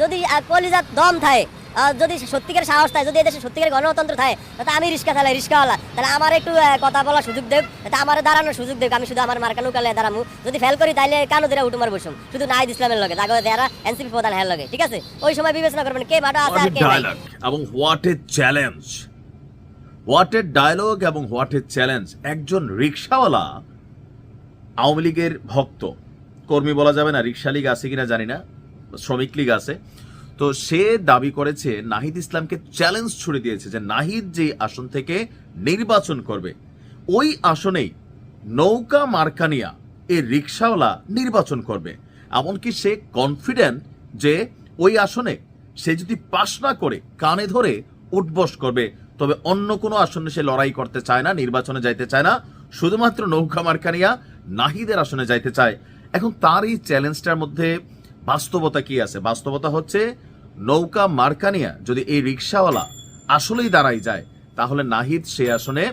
যদি কলিজাত দম থাকে যদি সত্যিকার সাহস থাকে যদি এদেশে সত্যিকার গণতন্ত্র থাকে তাহলে আমি রিক্সা চালাই রিক্সাওয়ালা তাহলে আমার একটু কথা বলার সুযোগ দেব তাহলে আমার দাঁড়ানোর সুযোগ দেব আমি শুধু আমার মার্কা নৌকালে দাঁড়ামু। যদি ফেল করি তাহলে কানো দিরা উঠুমার বসুম শুধু নাহিদ ইসলামের লগে তাকে যারা এনসিপি প্রধান হ্যাঁ লগে ঠিক আছে? ওই সময় বিবেচনা করবেন কে বাটা আছে আর কে এবং what a challenge what a dialogue এবং হোয়াট এ চ্যালেঞ্জ একজন রিক্সাওয়ালা আওয়ামী লীগের ভক্ত। কর্মী বলা যাবে না রিক্সা লীগ আছে কিনা জানি না। শ্রমিক লীগ আছে। তো সে দাবি করেছে, নাহিদ ইসলামকে চ্যালেঞ্জ ছুড়ে দিয়েছে যে নাহিদ যে আসন থেকে নির্বাচন করবে, ওই আসনেই নৌকা মার্কানিয়া এই রিক্সাওয়ালা নির্বাচন করবে। এমনকি সে কনফিডেন্ট যে ওই আসনে সে যদি পাশ না করে কানে ধরে উঠবস করবে, তবে অন্য কোনো আসনে সে লড়াই করতে চায় না, নির্বাচনে যাইতে চায় না, শুধুমাত্র নৌকা মার্কানিয়া নাহিদের আসনে যাইতে চায়। এখন তার এই চ্যালেঞ্জটার মধ্যে বাস্তবতা কি আছে? বাস্তবতা হচ্ছে নৌকা মার্কানিয়া, যদি এই রিক্সাওয়ালা আসলেই দাঁড়াই যায়, তাহলে নাহিদ সে আসনে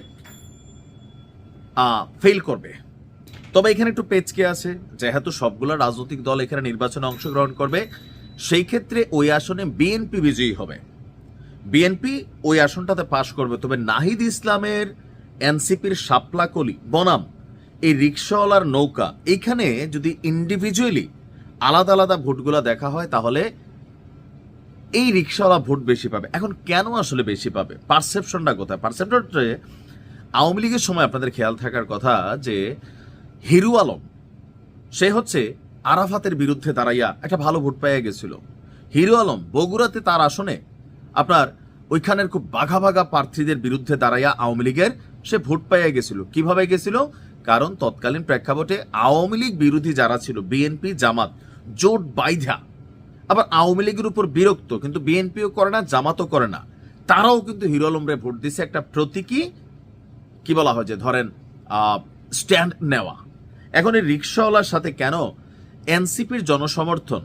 ফেল করবে। তবে এখানে একটু পেচকে আছে, যেহেতু সবগুলো রাজনৈতিক দল এখানে নির্বাচনে অংশগ্রহণ করবে, সেই ক্ষেত্রে ওই আসনে বিএনপি বিজয়ী হবে। বিএনপি ওই আসনটাতে পাশ করবে। তবে নাহিদ ইসলামের এনসিপির শাপলাকলি বনাম, এই রিক্সাওয়ালার নৌকা, এখানে যদি ইন্ডিভিজুয়ালি আলাদা আলাদা ভোটগুলো দেখা হয়, তাহলে এই রিক্সাওয়ালা ভোট বেশি পাবে। এখন কেন আসলে বেশি পাবে? পারসেপশনটা কোথায়? পারসেপশন আওয়ামী লীগের সময় আপনাদের খেয়াল থাকার কথা যে হিরু আলম, সে হচ্ছে আরাফাতের বিরুদ্ধে দাঁড়াইয়া একটা ভালো ভোট পাইয়া গেছিল। হিরু আলম বগুড়াতে তার আসনে আপনার ওইখানের খুব বাঘা বাঘা প্রার্থীদের বিরুদ্ধে দাঁড়াইয়া আওয়ামী লীগের সে ভোট পাইয়া গেছিল। কীভাবে গেছিল? কারণ তৎকালীন প্রেক্ষাপটে আওয়ামী লীগ বিরোধী যারা ছিল, বিএনপি, জামাত, জোট বাইধা আবার আওয়ামী লীগের উপর বিরক্ত, কিন্তু বিএনপিও করে না, জামাতও করে না। তারাও কিন্তু হিরো আলমরে ভোট দিছে একটা প্রতীকী, কি বলা হয় যে ধরেন স্ট্যান্ড নেওয়া। এখন এই রিক্সাওয়ালার সাথে কেন এনসিপির জনসমর্থন?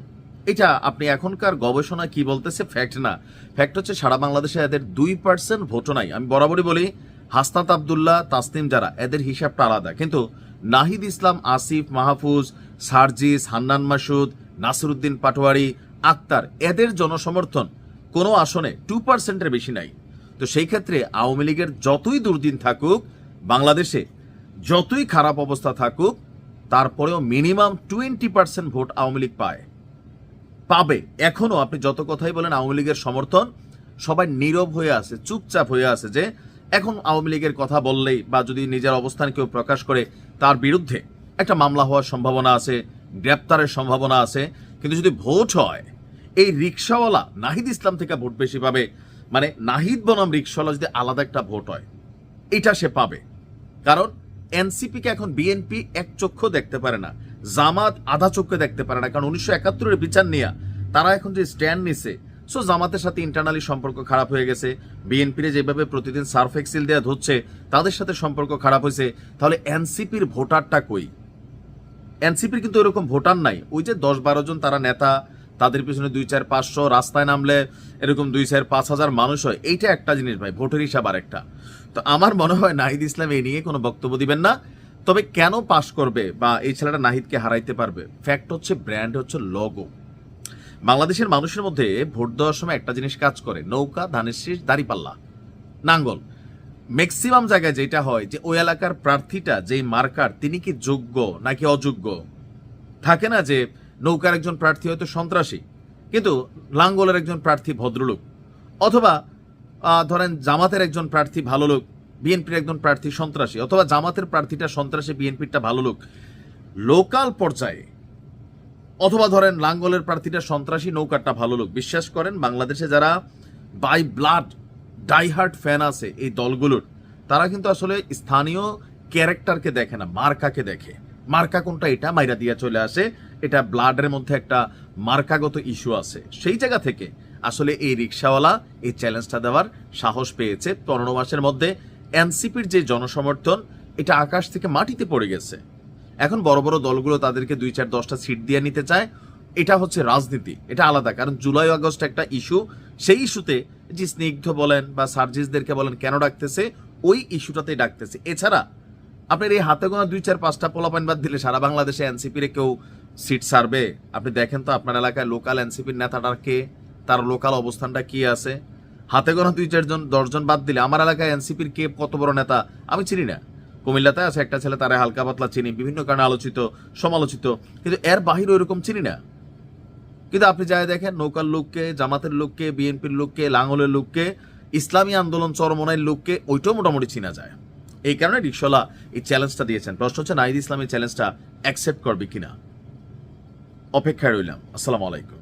এটা আপনি এখনকার গবেষণা কি বলতেছে? ফ্যাক্ট না। ফ্যাক্ট হচ্ছে সারা বাংলাদেশে এদের দুই পার্সেন্ট ভোটও নাই। আমি বরাবরই বলি হাসনাত আবদুল্লাহ, তাসনিম যারা, এদের হিসাবটা আলাদা। কিন্তু নাহিদ ইসলাম, আসিফ, মাহফুজ, সার্জিস, হান্নান মাসুদ, নাসিরুদ্দিন পাটোয়ারি, আক্তার, এদের জনসমর্থন কোনো আসনে টু পার্সেন্টের বেশি নাই। তো সেই ক্ষেত্রে আওয়ামী লীগের যতই দুর্দিন থাকুক, বাংলাদেশে যতই খারাপ অবস্থা থাকুক, তারপরেও minimum twenty percent vote Awami League পায়। পাবে। এখনও আপনি যত কথাই বলেন, আওয়ামী লীগের সমর্থন সবাই নীরব হয়ে আছে, চুপচাপ হয়ে আছে যে এখন আওয়ামী লীগের কথা বললেই বা যদি নিজের অবস্থান কেউ প্রকাশ করে, তার বিরুদ্ধে একটা মামলা হওয়ার সম্ভাবনা আছে, গ্রেপ্তারের সম্ভাবনা আছে। কিন্তু যদি ভোট হয়, এই রিক্সাওয়ালা নাহিদ ইসলাম থেকে ভোট বেশি পাবে। মানে নাহিদ বনাম রিক্সাওয়ালা যদি আলাদা একটা ভোট হয়, এটা সে পাবে। কারণ এনসিপিকে এখন বিএনপি এক চক্ষু দেখতে পারে না, জামাত আধা চক্ষু দেখতে পারে না। কারণ উনিশশো একাত্তরের বিচার নিয়ে তারা এখন যে স্ট্যান্ড নিছে সো জামাতের সাথে ইন্টারনালি সম্পর্ক খারাপ হয়ে গেছে। বিএনপির যেভাবে প্রতিদিন সার্ফ এক্সিল দেওয়া ধরছে, তাদের সাথে সম্পর্ক খারাপ হয়েছে। তাহলে এনসিপির ভোটারটা কই? এনসিপির কিন্তু এরকম ভোটার নাই। ওই যে দশ বারো জন তারা নেতা, তাদের পিছনে দুই চার পাঁচশো রাস্তায় নামলে এরকম দুই চার পাঁচ হাজার মানুষ হয়। এইটা একটা জিনিস ভাই, ভোটের হিসাব আর একটা তো আমার মনে হয় নাহিদ ইসলাম এই নিয়ে কোনো বক্তব্য দিবেন না। তবে কেন পাশ করবে বা এই ছেলেটা নাহিদকে হারাইতে পারবে? ফ্যাক্ট হচ্ছে ব্র্যান্ড হচ্ছে লগো বাংলাদেশের মানুষের মধ্যে ভোট দেওয়ার সময় একটা জিনিস কাজ করে, নৌকা, ধানের শীষ, দাঁড়িপাল্লা, নাঙ্গল। ম্যাক্সিমাম জায়গায় যেটা হয় যে ওই এলাকার প্রার্থীটা যেই মার্কার, তিনি কি যোগ্য নাকি অযোগ্য? থাকে না যে নৌকার একজন প্রার্থী হয়তো সন্ত্রাসী, কিন্তু লাঙ্গলের একজন প্রার্থী ভদ্রলোক, অথবা ধরেন জামাতের একজন প্রার্থী ভালো লোক, বিএনপির একজন প্রার্থী সন্ত্রাসী, অথবা জামাতের প্রার্থীটা সন্ত্রাসী, বিএনপিরটা ভালো লোক। লোকাল পর্যায়ে অথবা ধরেন লাঙ্গলের প্রার্থীটা সন্ত্রাসী, নৌকারটা ভালো লোক। বিশ্বাস করেন, বাংলাদেশে যারা বাই ব্লাড ডাইহার্ট ফ্যান আছে এই দলগুলোর, তারা কিন্তু আসলে স্থানীয় ক্যারেক্টারকে দেখে না, মার্কাকে দেখে। মার্কা কোনটা এটা? মাইরা দিয়া চলে আসে। এটা ব্লাডের মধ্যে একটা মার্কাগত ইস্যু আছে। সেই জায়গা থেকে আসলে এই রিক্সাওয়ালা এই চ্যালেঞ্জটা দেওয়ার সাহস পেয়েছে। পনেরো মাসের মধ্যে এনসিপির যে জনসমর্থন, এটা আকাশ থেকে মাটিতে পড়ে গেছে। এখন বড় বড় দলগুলো তাদেরকে দুই চার দশটা সিট দিয়ে নিতে চায়। এটা হচ্ছে রাজনীতি, এটা আলাদা। কারণ জুলাই, আগস্ট একটা ইস্যু সেই ইস্যুতে যে স্নিগ্ধ বলেন বা সার্জিসদেরকে বলেন, কেন ডাকতেছে? ওই ইস্যুটাতেই ডাকতেছে। এছাড়া আপনার এই হাতে গোনা দুই চার পাঁচটা পোলাপাইন বাদ দিলে সারা বাংলাদেশে এনসিপির কেউ সিট সার্ভে আপনি দেখেন তো আপনার এলাকায় লোকাল এনসিপির নেতাটার কে, তার লোকাল অবস্থানটা কি আছে? হাতে গোনা দুই চারজন দশজন বাদ দিলে আমার এলাকায় এনসিপির কে কত বড় নেতা? আমি চিনি না। কুমিল্লাতে আছে একটা ছেলে, তারা হালকা পাতলা চিনি, বিভিন্ন কারণে আলোচিত, সমালোচিত, কিন্তু এর বাহিরে ওইরকম চিনি না। কিন্তু আপনি যাই দেখেন, নৌকার লোককে, জামাতের লোককে, বিএনপির লোককে, লাঙলের লোককে, ইসলামী আন্দোলন চরমনাইয়ের লোককে, ওইটাও মোটামুটি চিনা যায়। এই কারণে রিক্সলা এই চ্যালেঞ্জটা দিয়েছেন। প্রশ্ন হচ্ছে, নাহিদ ইসলামের চ্যালেঞ্জটা অ্যাকসেপ্ট করবে কিনা? অপেক্ষায় রইলাম। আসসালামু আলাইকুম।